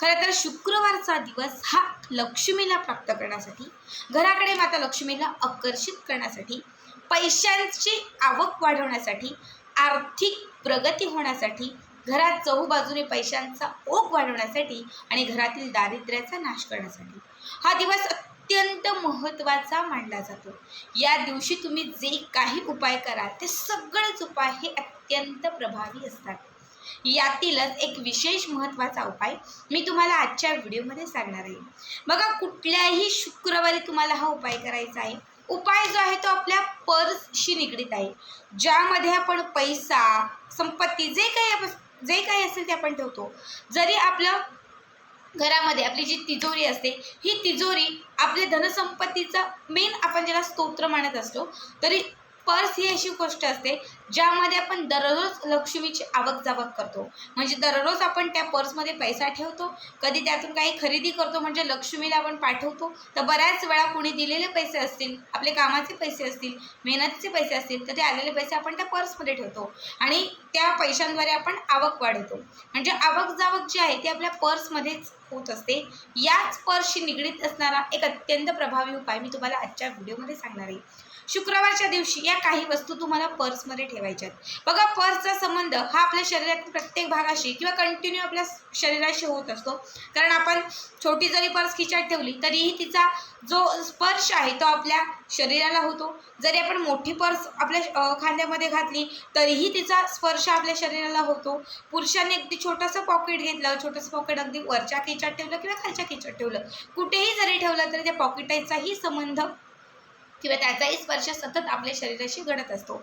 खरं तर शुक्रवारचा दिवस हा लक्ष्मीला प्राप्त करण्यासाठी घराकडे माता लक्ष्मीला आकर्षित करण्यासाठी पैशांची आवक वाढवण्यासाठी आर्थिक प्रगती होण्यासाठी घरात चहूबाजूने पैशांचा ओघ वाढवण्यासाठी आणि घरातील दारिद्र्याचा नाश करण्यासाठी. हा दिवस अत्यंत महत्त्वाचा मानला जातो. या दिवशी तुम्ही जे काही उपाय कराल ते सगळेच उपाय हे अत्यंत प्रभावी असतात. यातीलच एक विशेष महत्त्वाचा उपाय मी तुम्हाला आजच्या व्हिडिओमध्ये सांगणार आहे. बघा कुठल्याही शुक्रवारी तुम्हाला हा उपाय करायचा आहे. उपाय जो आहे तो आपल्या पर्सशी निगडीत आहे. ज्यामध्ये आपण पैसा संपत्ती जे काही जे काही असेल ते आपण ठेवतो. जरी आपलं घरामध्ये आपली जी तिजोरी असते ही तिजोरी आपल्या धनसंपत्तीचा मेन आपण ज्याला स्तोत्र मानत असतो तरी पर्स ही अशी गोष्ट असते ज्यामध्ये आपण दररोज लक्ष्मीची आवक जावक करतो. म्हणजे दररोज आपण त्या पर्समध्ये पैसा ठेवतो कधी त्यातून काही खरेदी करतो म्हणजे लक्ष्मीला आपण पाठवतो तर बऱ्याच वेळा कुणी दिलेले पैसे असतील आपले कामाचे पैसे असतील मेहनतीचे पैसे असतील तर ते आलेले पैसे आपण त्या पर्समध्ये ठेवतो. आणि त्या पैशांद्वारे आपण आवक वाढवतो. म्हणजे आवक जावक जी आहे ती आपल्या पर्समध्येच होत असते. याच पर्सशी निगडीत असणारा एक अत्यंत प्रभावी उपाय मी तुम्हाला आजच्या व्हिडिओमध्ये सांगणार आहे. शुक्रवारच्या दिवशी या काही वस्तू तुम्हाला पर्समध्ये ठेवायच्यात बघा पर्सचा संबंध हा आपल्या शरीरातील प्रत्येक भागाशी किंवा कंटिन्यू आपल्या शरीराशी होत असतो. कारण आपण छोटी जरी पर्स खिचात ठेवली तरीही तिचा जो स्पर्श आहे तो आपल्या शरीराला होतो. जरी आपण मोठी पर्स आपल्या खांद्यामध्ये घातली तरीही तिचा स्पर्श आपल्या शरीराला होतो. पुरुषांनी अगदी छोटंसं पॉकेट घेतलं छोटंसं पॉकेट अगदी वरच्या खिचात ठेवलं किंवा खालच्या खिचात ठेवलं. कुठेही जरी ठेवलं तरी त्या पॉकेटाचाही संबंध किंवा त्याचाही स्पर्श सतत आपल्या शरीराशी घडत असतो.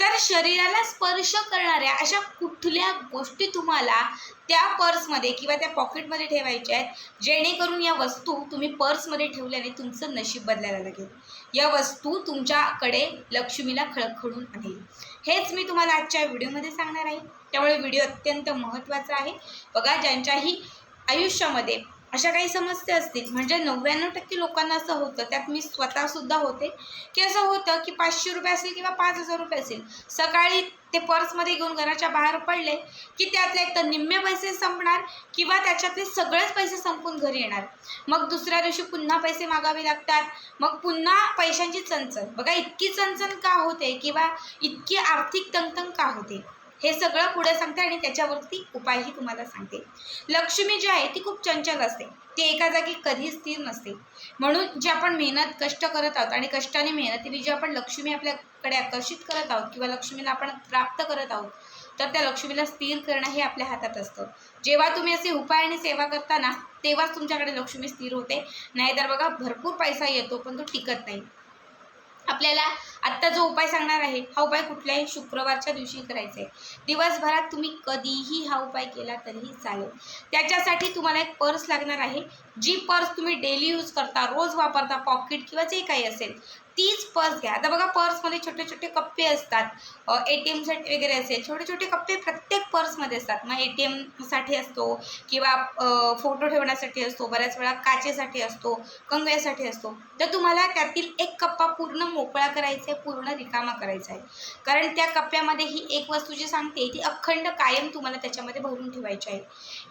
तर शरीराला स्पर्श करणाऱ्या अशा कुठल्या गोष्टी तुम्हाला त्या पर्समध्ये किंवा त्या पॉकेटमध्ये ठेवायच्या आहेत जेणेकरून या वस्तू तुम्ही पर्समध्ये ठेवल्याने तुमचं नशीब बदलायला लागेल. या वस्तू तुमच्याकडे लक्ष्मीला खळखळून आणेल. हेच मी तुम्हाला आजच्या व्हिडिओमध्ये सांगणार आहे. त्यामुळे व्हिडिओ अत्यंत महत्त्वाचा आहे. बघा ज्यांच्याही आयुष्यामध्ये अशा काही समस्या असतील. म्हणजे नव्याण्णव टक्के लोकांना असं होतं त्यात मी स्वतःसुद्धा होते की असं होतं की पाचशे रुपये असेल किंवा पाच हजार रुपये असेल. सकाळी ते पर्समध्ये घेऊन घराच्या बाहेर पडले की त्यातले एक तर निम्मे पैसे संपणार किंवा त्याच्यातले सगळेच पैसे संपून घरी येणार. मग दुसऱ्या दिवशी पुन्हा पैसे मागावे लागतात. मग पुन्हा पैशांची चणचण. बघा इतकी चणचण का होते किंवा इतकी आर्थिक तंगतंग का होते? हे सगळं पुढे सांगते आणि त्याच्यावरती उपायही तुम्हाला सांगते. लक्ष्मी जी आहे ती खूप चंचल असते. ती एका जागी कधीच स्थिर नसते. म्हणून जे आपण मेहनत कष्ट करत आहोत आणि कष्टाने मेहनतीने जे आपण लक्ष्मी आपल्याकडे आकर्षित करत आहोत किंवा लक्ष्मीला आपण प्राप्त करत आहोत तर त्या लक्ष्मीला स्थिर करणं हे आपल्या हातात असतं. जेव्हा तुम्ही असे उपाय आणि सेवा करताना तेव्हाच तुमच्याकडे लक्ष्मी स्थिर होते. नाहीतर बघा भरपूर पैसा येतो पण तो टिकत नाही. आपल्याला आत्ता जो उपाय सांगणार आहे हा उपाय कुठल्याही शुक्रवारच्या दिवशी करायचा आहे दिवसभरात तुम्ही कधीही हा उपाय केला तरीही चालेल. त्याच्यासाठी तुम्हाला एक पर्स लागणार आहे. जी पर्स तुम्ही डेली यूज करता रोज वापरता पॉकेट किंवा जे काही असेल तीच पर्स घ्या. आता बघा पर्समध्ये छोटे छोटे कप्पे असतात. ए टी एमसाठी वगैरे असेल छोटे छोटे कप्पे प्रत्येक पर्समध्ये असतात. मग ए टी एमसाठी असतो किंवा फोटो ठेवण्यासाठी असतो बऱ्याच वेळा काचेसाठी असतो कंगव्यासाठी असतो. तर तुम्हाला त्यातील एक कप्पा पूर्ण मोकळा करायचा आहे पूर्ण रिकामा करायचा आहे कारण त्या कप्प्यामध्ये ही एक वस्तू जी सांगते ती अखंड कायम तुम्हाला त्याच्यामध्ये भरून ठेवायची आहे.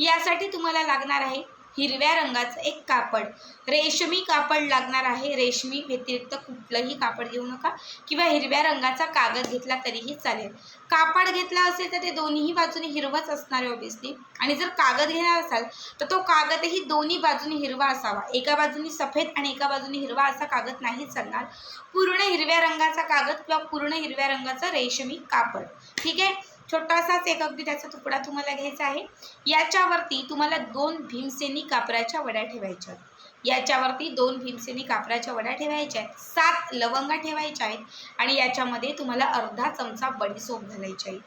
यासाठी तुम्हाला लागणार आहे हिरव्या रंगाचं एक कापड. रेशमी कापड लागणार आहे. रेशमी व्यतिरिक्त कुठलंही कापड घेऊ नका किंवा हिरव्या रंगाचा कागद घेतला तरीही चालेल. कापड घेतला असेल तर ते दोन्ही बाजूने हिरवंच असणार आहे ऑबियसली आणि जर कागद घेणार असाल तर तो कागदही दोन्ही बाजूने हिरवा असावा. एका बाजूने सफेद आणि एका बाजूने हिरवा असा कागद नाही चालणार. पूर्ण हिरव्या रंगाचा कागद किंवा पूर्ण हिरव्या रंगाचं रेशमी कापड. ठीक आहे? छोटासाच एक अगदी त्याचा तुकडा तुम्हाला घ्यायचा आहे. याच्यावरती तुम्हाला दोन भीमसेनी कापराच्या वड्या ठेवायच्या आहेत. याच्यावरती दोन भीमसेनी कापराच्या वड्या ठेवायच्या आहेत. सात लवंगा ठेवायच्या आहेत आणि याच्यामध्ये तुम्हाला अर्धा चमचा बडीसोप घालायची आहे.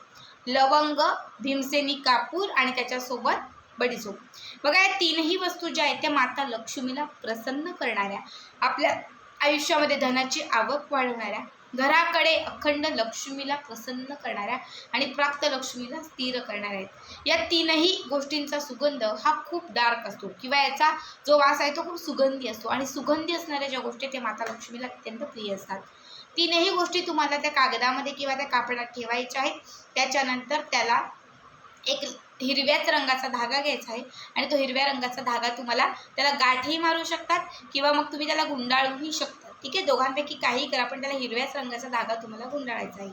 लवंग भीमसेनी कापूर आणि त्याच्यासोबत बडीसोप. बघा या तीनही वस्तू ज्या आहेत त्या माता लक्ष्मीला प्रसन्न करणाऱ्या आपल्या आयुष्यामध्ये धनाची आवक वाढवणाऱ्या घराकडे अखंड लक्ष्मीला प्रसन्न करणाऱ्या आणि प्राप्त लक्ष्मीला स्थिर करणाऱ्या आहेत. या तीनही गोष्टींचा सुगंध हा खूप डार्क असतो किंवा याचा जो वास आहे तो खूप सुगंधी असतो आणि सुगंधी असणाऱ्या ज्या गोष्टी त्या माता लक्ष्मीला अत्यंत प्रिय असतात. तीनही गोष्टी तुम्हाला त्या कागदामध्ये किंवा त्या कापडात ठेवायच्या आहेत. त्याच्यानंतर त्याला एक हिरव्याच रंगाचा धागा घ्यायचा आहे आणि तो हिरव्या रंगाचा धागा तुम्हाला त्याला गाठही मारू शकतात किंवा मग तुम्ही त्याला गुंडाळूही शकता. ठीक आहे दोघांपैकी काही करा पण त्याला हिरव्याच रंगाचा धागा तुम्हाला गुंडाळायचा आहे.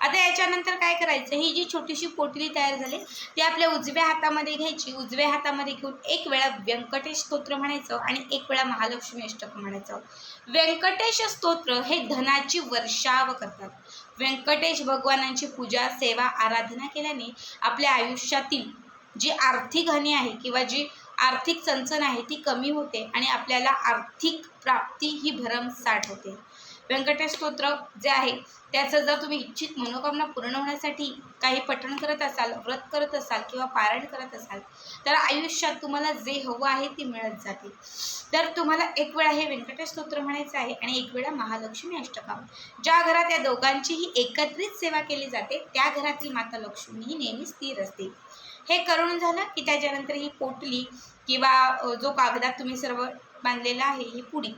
आता याच्यानंतर काय करायचं ही जी छोटीशी पोटली तयार झाली ती आपल्या उजव्या हातामध्ये घ्यायची. उजव्या हातामध्ये घेऊन एक वेळा व्यंकटेश स्तोत्र म्हणायचं आणि एक वेळा महालक्ष्मी अष्टक म्हणायचं. व्यंकटेश स्तोत्र हे धनाची वर्षाव करतात. व्यंकटेश भगवानांची पूजा सेवा आराधना केल्याने आपल्या आयुष्यातील जी आर्थिक हानी आहे किंवा जी आर्थिक चणचण आहे ती कमी होते आणि आपल्याला आर्थिक प्राप्ती ही भरमसाठ होते. व्यंकटेश स्तोत्र जे आहे त्याचं जर तुम्ही इच्छित मनोकामना पूर्ण होण्यासाठी काही पठण करत असाल व्रत करत असाल किंवा पारायण करत असाल तर आयुष्यात तुम्हाला जे हवं आहे ते मिळत जाते. तर तुम्हाला एक वेळा हे व्यंकटेश स्तोत्र म्हणायचं आहे आणि एक वेळा महालक्ष्मी अष्टकाम. ज्या घरात या दोघांचीही एकत्रित सेवा केली जाते त्या घरातील माता लक्ष्मी ही नेहमी स्थिर असते. हे करून झालं की त्याच्यानंतर ही पोटली किंवा जो कागदात तुम्ही सर्व बांधलेला आहे ही पुडी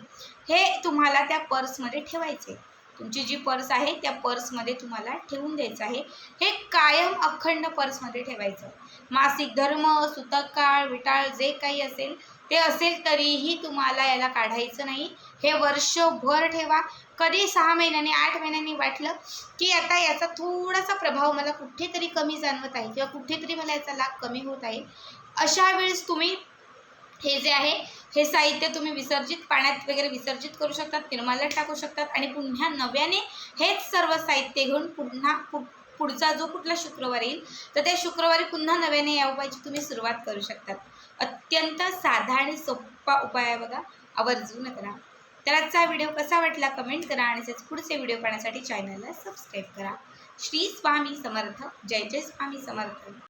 हे तुम्हाला त्या पर्समध्ये ठेवायचे. तुमची जी पर्स आहे त्या पर्समध्ये तुम्हाला ठेवून द्यायचं आहे. हे कायम अखंड पर्समध्ये ठेवायचं. मासिक धर्म सुतक काळ विटाळ जे काही असेल ते असेल तरीही तुम्हाला याला काढायचं नाही. हे वर्षभर ठेवा. कधी सहा महिन्यांनी आठ महिन्यांनी वाटलं की आता याचा थोडासा प्रभाव मला कुठेतरी कमी जाणवत आहे किंवा कुठेतरी मला याचा लाभ कमी होत आहे. अशा वेळेस तुम्ही हे जे आहे हे साहित्य तुम्ही विसर्जित पाण्यात वगैरे विसर्जित करू शकतात निर्माल्यात टाकू शकतात आणि पुन्हा नव्याने हेच सर्व साहित्य घेऊन पुन्हा पु पुढचा जो कुठला शुक्रवार येईल तर त्या शुक्रवारी पुन्हा नव्याने या उपायाची तुम्ही सुरुवात करू शकतात. अत्यंत साधा आणि सोपा उपाय आहे बघा आवर्जून करा. तर आजचा व्हिडिओ कसा वाटला कमेंट करा आणि त्याच पुढचे व्हिडिओ पाहण्यासाठी चॅनलला सबस्क्राईब करा. श्री स्वामी समर्थ जय जय स्वामी समर्थ.